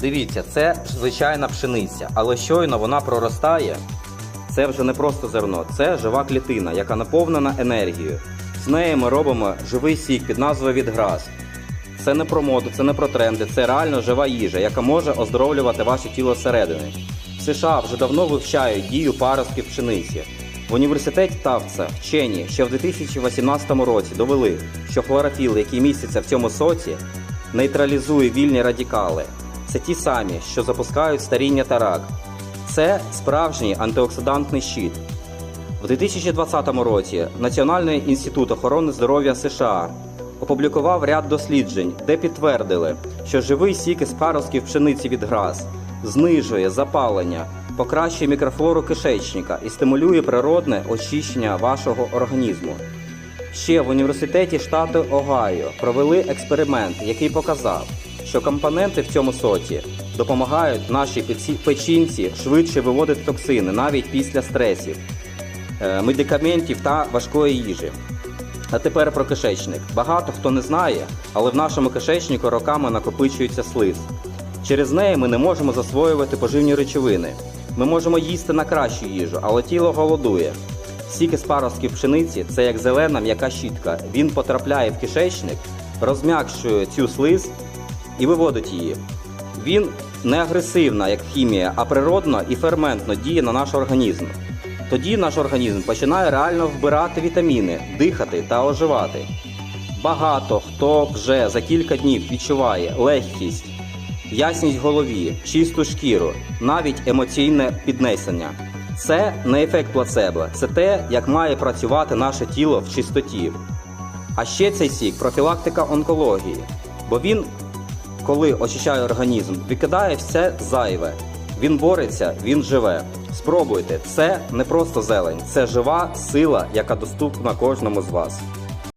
Дивіться, це звичайна пшениця, але щойно вона проростає. Це вже не просто зерно, це жива клітина, яка наповнена енергією. З нею ми робимо живий сік під назвою Відграс. Це не про моду, це не про тренди, це реально жива їжа, яка може оздоровлювати ваше тіло зсередини. В США вже давно вивчають дію паростків пшениці. В університеті Тавца вчені ще в 2018 році довели, що хлорофіл, який міститься в цьому соці, нейтралізує вільні радикали. Це ті самі, що запускають старіння та рак. Це справжній антиоксидантний щит. У 2020 році Національний інститут охорони здоров'я США опублікував ряд досліджень, де підтвердили, що живий сік із паростків пшениці від грас знижує запалення, покращує мікрофлору кишечника і стимулює природне очищення вашого організму. Ще в університеті штату Огайо провели експеримент, який показав, що компоненти в цьому соці допомагають нашій печінці швидше виводити токсини навіть після стресів, е, медикаментів та важкої їжі. А тепер про кишечник. Багато хто не знає, але в нашому кишечнику роками накопичується слиз. Через неї ми не можемо засвоювати поживні речовини. Ми можемо їсти на кращу їжу, але тіло голодує. Сік із паростків пшениці це як зелена м'яка щітка. Він потрапляє в кишечник, розм'якшує цю слиз і виводить її. Він не агресивна, як хімія, а природно і ферментно діє на наш організм. Тоді наш організм починає реально вбирати вітаміни, дихати та оживати. Багато хто вже за кілька днів відчуває легкість, ясність голові, чисту шкіру, навіть емоційне піднесення. Це не ефект плацебо, це те, як має працювати наше тіло в чистоті. А ще цей сік профілактика онкології, бо він, коли очищає організм, викидає все зайве. Він бореться, він живе. Спробуйте, це не просто зелень, це жива сила, яка доступна кожному з вас.